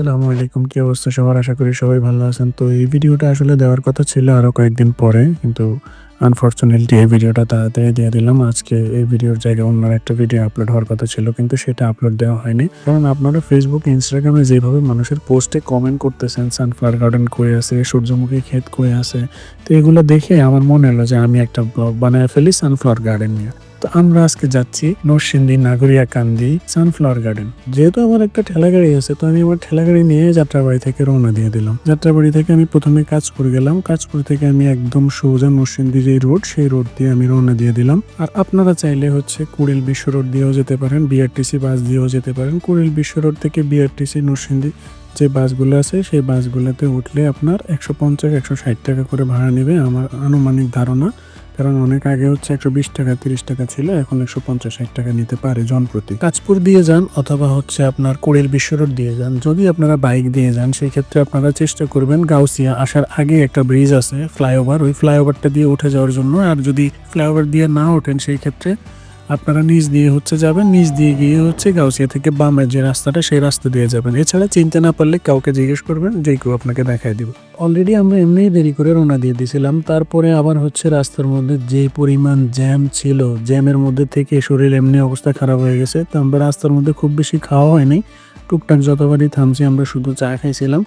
আসসালামু আলাইকুম, কি অবস্থা সবার? আশা করি সবাই ভালো আছেন। তো এই ভিডিওটা আসলে দেওয়ার কথা ছিল আরও কয়েকদিন পরে, কিন্তু আনফর্চুনেটলি এই ভিডিওটা তাড়াতাড়ি দিয়ে দিলাম। আজকে এই ভিডিওর জায়গায় অন্য একটা ভিডিও আপলোড হওয়ার কথা ছিল, কিন্তু সেটা আপলোড দেওয়া হয়নি। কারণ আপনারা ফেসবুক ইনস্টাগ্রামে যেভাবে মানুষের পোস্টে কমেন্ট করতেছেন সানফ্লাওয়ার গার্ডেন কয়ে আছে, সূর্যমুখী ক্ষেত কয়ে আছে, তো এগুলো দেখে আমার মনে হলো যে আমি একটা ব্লগ বানায় ফেলি সানফ্লাওয়ার গার্ডেন নিয়ে। তো আমরা আজকে যাচ্ছি নরসিংদী নাগরিয়া কান্দি সানফ্লাওয়ার গার্ডেন। যেহেতু আমার একটা ঠেলা গাড়ি আছে, তো আমি আমার ঠেলা গাড়ি নিয়ে যাত্রাবাড়ি থেকে রওনা দিয়ে দিলাম। যাত্রাবাড়ি থেকে আমি প্রথমে কাজপুর গেলাম। কাজপুর থেকে আমি একদম সোজা নরসিংদী যে রোড, সেই রোড দিয়ে আমি রওনা দিয়ে দিলাম। আর আপনারা চাইলে হচ্ছে কুড়িল বিশ্ব রোড দিয়েও যেতে পারেন, বিআরটিসি বাস দিয়েও যেতে পারেন। কুড়িল বিশ্ব রোড থেকে বিআরটিসি নরসিংদী যে বাসগুলো আছে, সেই বাসগুলোতে উঠলে আপনার একশো পঞ্চাশ, একশো ষাট টাকা করে ভাড়া নেবে। আমার আনুমানিক ধারণা কারণ অনেক আগে হচ্ছে একশো বিশ টাকা, তিরিশ টাকা ছিল, এখন একশো পঞ্চাশ, ষাট টাকা নিতে পারে জনপ্রতি। কাজপুর দিয়ে যান অথবা হচ্ছে আপনার কোড়ের বিশ্ব রোড দিয়ে যান। যদি আপনারা বাইক দিয়ে যান, সেই ক্ষেত্রে আপনারা চেষ্টা করবেন গাউসিয়া আসার আগে একটা ব্রিজ আছে, ফ্লাইওভার। ওই ফ্লাইওভারটা দিয়ে উঠে যাওয়ার জন্য। আর যদি ফ্লাইওভার দিয়ে না ওঠেন, সেই ক্ষেত্রে আপনারা নিচ দিয়ে হচ্ছে যাবেন নিচ দিয়ে গিয়ে হচ্ছে গাউসিয়া থেকে বামের যে রাস্তাটা, সেই রাস্তা দিয়ে যাবেন। এছাড়া চিনতে না পারলে কাউকে জিজ্ঞেস করবেন, যে কেউ আপনাকে দেখায় দিব। অলরেডি আমরা এমনি দেরি করে রওনা দিয়ে দিয়েছিলাম তারপরে আবার হচ্ছে রাস্তার মধ্যে যে পরিমাণ জ্যাম ছিল, জ্যামের মধ্যে থেকে শরীর এমনি অবস্থা খারাপ হয়ে গেছে। তো আমরা রাস্তার মধ্যে খুব বেশি খাওয়া হয়নি। টুকটাক যতবারই থামছি, আমরা শুধু চা খাইছিলাম।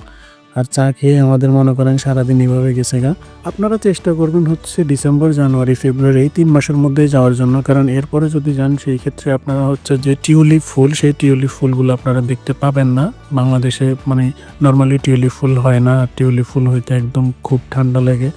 আর চা খেয়ে আমাদের মনে করেন সারাদিন এভাবে গেছে গা। আপনারা চেষ্টা করবেন হচ্ছে ডিসেম্বর, জানুয়ারি, ফেব্রুয়ারি এই তিন মাসের মধ্যে যাওয়ার জন্য, কারণ এরপরে যদি যান, সেই ক্ষেত্রে আপনারা হচ্ছে যে টিউলিপ ফুল, সেই টিউলিপ ফুলগুলো আপনারা দেখতে পাবেন না। বাংলাদেশে মানে নর্মালি টিউলিপ ফুল হয় না। টিউলিপ ফুল হইতে একদম খুব ঠান্ডা লাগে।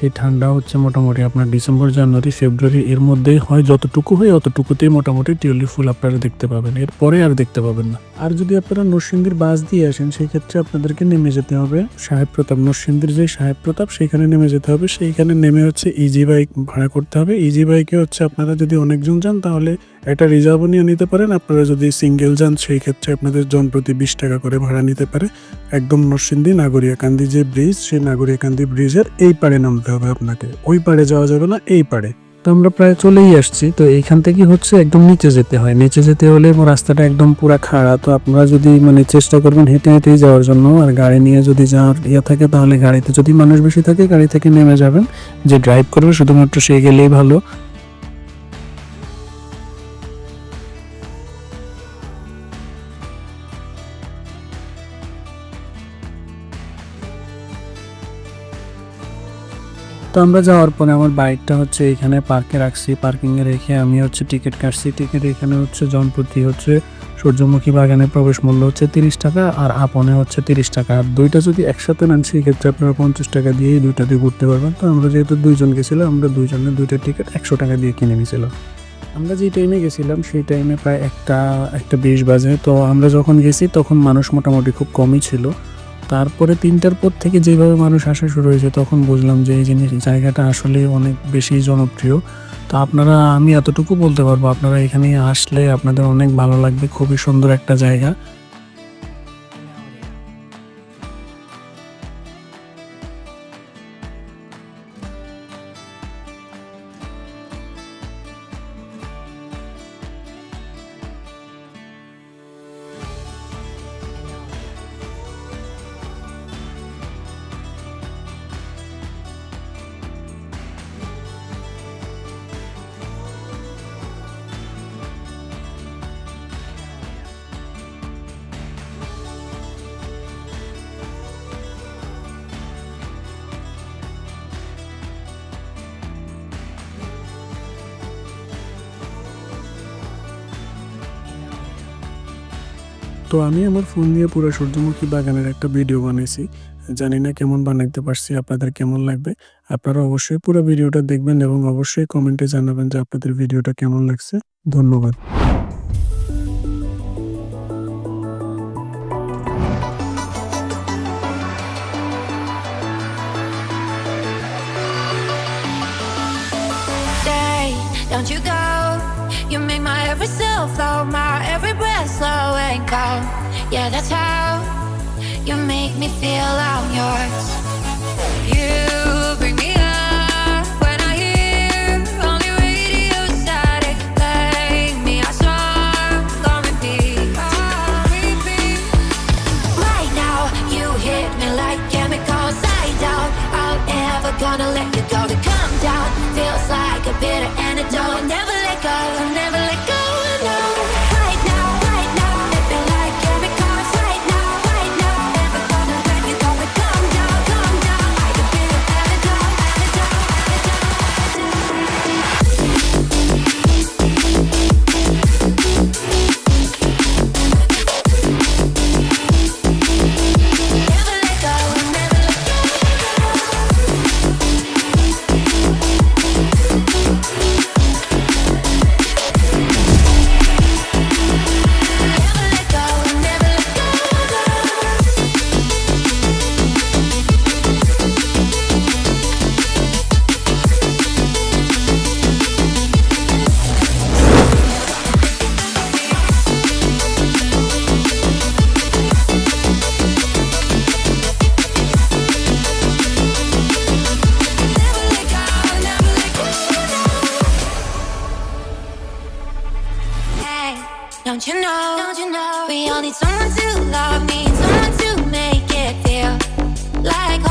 সেই ঠান্ডা হচ্ছে মোটামুটি আপনার ডিসেম্বর জানুয়ারি ফেব্রুয়ারি এর মধ্যে হয় যতটুকু হয় অতটুকুতেই মোটামুটি টিউলিপ ফুল আপনারা দেখতে পাবেন। এরপরে আর দেখতে পাবেন না। আর যদি আপনারা নরসিংদীর বাস দিয়ে আসেন সেই ক্ষেত্রে আপনাদেরকে নেমে যেতে হবে। সাহেব প্রতাপ নরসিংদীর যে সাহেব প্রতাপ সেইখানে নেমে যেতে হবে। সেইখানে নেমে হচ্ছে ইজি বাইক ভাড়া করতে হবে। ইজি বাইকে হচ্ছে আপনারা যদি অনেকজন যান তাহলে একটা রিজার্ভও নিয়ে নিতে পারেন। আপনারা যদি সিঙ্গেল যান, সেই ক্ষেত্রে আপনাদের জন প্রতি বিশ টাকা করে ভাড়া নিতে পারে। একদম নরসিংদী নাগরিয়াকান্দি যে ব্রিজ সেই নাগরিয়াকান্দি ব্রিজের এই পাড়ে নামতে হবে আপনাকে। ওই পাড়ে যাওয়া যাবে না, এই পাড়ে। তো আমরা প্রায় চলেই আসছি। তো এইখান থেকে হচ্ছে একদম নিচে যেতে হয়। নিচে যেতে হলে রাস্তাটা একদম পুরা খাড়া। তো আপনারা যদি মানে চেষ্টা করবেন হেঁটে হেঁটেই যাওয়ার জন্য। আর গাড়ি নিয়ে যদি যাওয়ার ইয়ে থাকে, তাহলে গাড়িতে যদি মানুষ বেশি থাকে, গাড়ি থেকে নেমে যাবেন। যে ড্রাইভ করবে, শুধুমাত্র সে গেলেই ভালো। তো আমরা যাওয়ার পরে আমার বাইকটা হচ্ছে এখানে পার্কে রাখছি। পার্কিংয়ে রেখে আমি হচ্ছে টিকিট কাটছি। টিকিট এখানে হচ্ছে জনপ্রতি হচ্ছে সূর্যমুখী বাগানে প্রবেশ মূল্য হচ্ছে তিরিশ টাকা আর আপনে হচ্ছে তিরিশ টাকা। আর দুইটা যদি একসাথে নেন, সেক্ষেত্রে আপনারা পঞ্চাশ টাকা দিয়েই দুইটা দিয়ে ঘুরতে পারবেন। তো আমরা যেহেতু দুইজন গেছিলাম, আমরা দুইজনের দুইটা টিকিট একশো টাকা দিয়ে কিনে নিয়েছিলাম আমরা যে টাইমে গেছিলাম, সেই টাইমে প্রায় একটা একটা বিশ বাজে। তো আমরা যখন গেছি, তখন মানুষ মোটামুটি খুব কমই ছিল। তারপরে তিনটার পর থেকে যেভাবে মানুষ আসা শুরু হয়েছে, তখন বুঝলাম যে এই জিনিস, জায়গাটা আসলে অনেক বেশি জনপ্রিয়। তো আপনারা, আমি এতটুকু বলতে পারব, আপনারা এখানে আসলে আপনাদের অনেক ভালো লাগবে। খুবই সুন্দর একটা জায়গা। তো আমি আমার ফোন দিয়ে পুরো সূর্যমুখী বাগানের একটা ভিডিও বানিয়েছি জানি না কেমন বানাইতে পারছি আপনাদের কেমন লাগবে? আপনারা অবশ্যই পুরো ভিডিওটা দেখবেন এবং অবশ্যই কমেন্টে জানাবেন যে আপনাদের ভিডিওটা কেমন লাগছে। ধন্যবাদ। Don't you go. You make my every cell flow, my Yeah, that's how you make me feel I'm yours. You Don't you know? Don't you know? We all need someone to love me, someone to make it feel like.